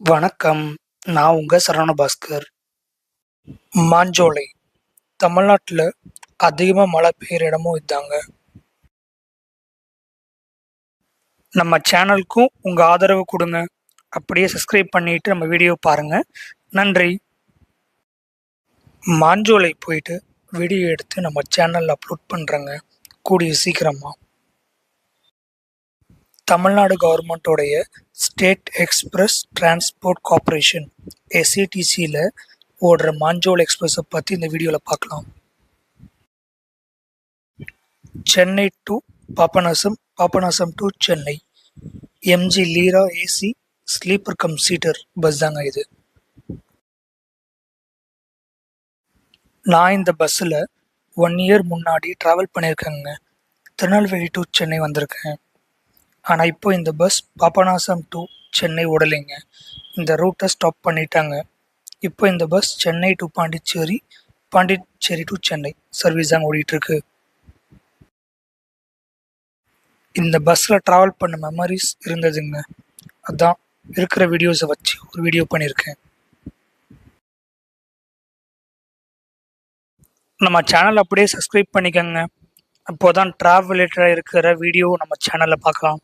வணக்கம். நான் உங்கள் சரவணபாஸ்கர் மாஞ்சோலை தமிழ்நாட்டில் அதிகமாக மழை பெய்கிற இடமும் இதாங்க. நம்ம சேனலுக்கும் உங்கள் ஆதரவு கொடுங்க அப்படியே சப்ஸ்கிரைப் பண்ணிட்டு நம்ம வீடியோ பாருங்கள் நன்றி. மாஞ்சோலை போயிட்டு வீடியோ எடுத்து நம்ம சேனலில் அப்லோட் பண்ணுறேங்க கூடிய சீக்கிரமாக தமிழ்நாடு கவர்மெண்ட்டோடைய ஸ்டேட் எக்ஸ்பிரஸ் டிரான்ஸ்போர்ட் கார்ப்பரேஷன் எஸ்இடிசில ஓடுற மாஞ்சோல் எக்ஸ்பிரஸை பற்றி இந்த வீடியோவில் பார்க்கலாம். Chennai to Papanasam, Papanasam to Chennai MG லீரா AC sleeper cum seater bus தாங்க இது. நான் இந்த பஸ்ஸில் ஒன் இயர் முன்னாடி ட்ராவல் பண்ணியிருக்கேங்க. திருநெல்வேலி டூ சென்னை வந்திருக்கேன். ஆனால் இப்போ இந்த பஸ் பாபநாசம் டு சென்னை ஓடலைங்க. இந்த ரூட்டை ஸ்டாப் பண்ணிட்டாங்க. இப்போ இந்த bus Chennai to Pondicherry, Pondicherry to Chennai service தாங்க ஓடிட்டுருக்கு இந்த பஸ்ஸில் ட்ராவல் பண்ண மெமரிஸ் இருந்ததுங்க. அதான் இருக்கிற வீடியோஸை வச்சு ஒரு வீடியோ பண்ணியிருக்கேன். நம்ம சேனல் அப்படியே சப்ஸ்கிரைப் பண்ணிக்கோங்க அப்போதான் ட்ராவல் ரிலேட்டடாக இருக்கிற வீடியோ நம்ம சேனலில் பார்க்கலாம்.